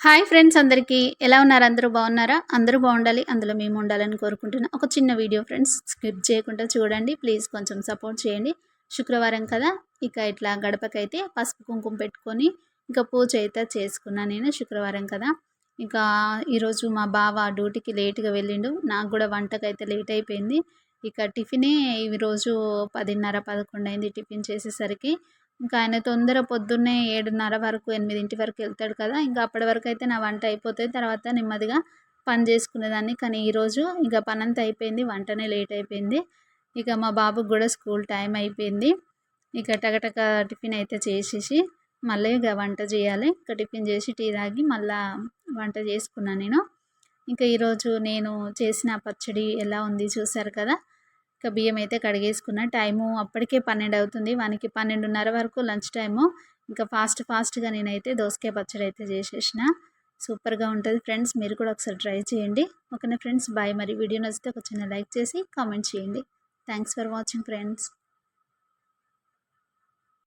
Hi friends అందరికీ. ఎలా ఉన్నారు? అందరూ బాగున్నారా? అందరూ బాగుండాలి. అందులో మేము ఉండాలని కోరుకుంటున్నాం ఒక చిన్న వీడియో ఫ్రెండ్స్. స్కిప్ చేయకుండా చూడండి. ప్లీజ్ కొంచెం సపోర్ట్ చేయండి. శుక్రవారం కదా. ఇక ఇట్లా గడపకైతే పసుపు కుంకుమ పెట్టుకొని ఇంకా పూజ అయితే చేసుకున్నాను నేను శుక్రవారం కదా. ఇంకా ఈరోజు మా బావ డ్యూటీకి లేట్గా వెళ్ళిండు. నాకు కూడా వంటకైతే లేట్ అయిపోయింది. ఇక టిఫినే ఈరోజు పదిన్నర పదకొండు అయింది టిఫిన్ చేసేసరికి. ఇంకా ఆయన తొందర పొద్దున్నే ఏడున్నర వరకు ఎనిమిదింటి వరకు వెళ్తాడు కదా. ఇంకా అప్పటి వరకు అయితే నా వంట అయిపోతుంది. తర్వాత నెమ్మదిగా పని చేసుకునేదాన్ని. కానీ ఈరోజు ఇంకా పని అంతా అయిపోయింది. వంటనే లేట్ అయిపోయింది. ఇక మా బాబుకి కూడా స్కూల్ టైం అయిపోయింది. ఇక టకటక టిఫిన్ అయితే చేసేసి మళ్ళీ ఇక వంట చేయాలి. ఇక టిఫిన్ చేసి టీ తాగి మళ్ళీ వంట చేసుకున్నాను నేను. ఇంకా ఈరోజు నేను చేసిన పచ్చడి ఎలా ఉంది చూసారు కదా. ఇక బియ్యం అయితే కడిగేసుకున్న. టైము అప్పటికే పన్నెండు అవుతుంది. వానికి పన్నెండున్నర వరకు లంచ్ టైము. ఇంకా ఫాస్ట్ ఫాస్ట్గా నేనైతే దోసకాయ పచ్చడి అయితే చేసేసిన. సూపర్గా ఉంటుంది ఫ్రెండ్స్. మీరు కూడా ఒకసారి ట్రై చేయండి. ఓకేనా ఫ్రెండ్స్? బాయ్. మరి వీడియో నచ్చితే ఒక చిన్న లైక్ చేసి కామెంట్ చేయండి. Thanks for watching friends.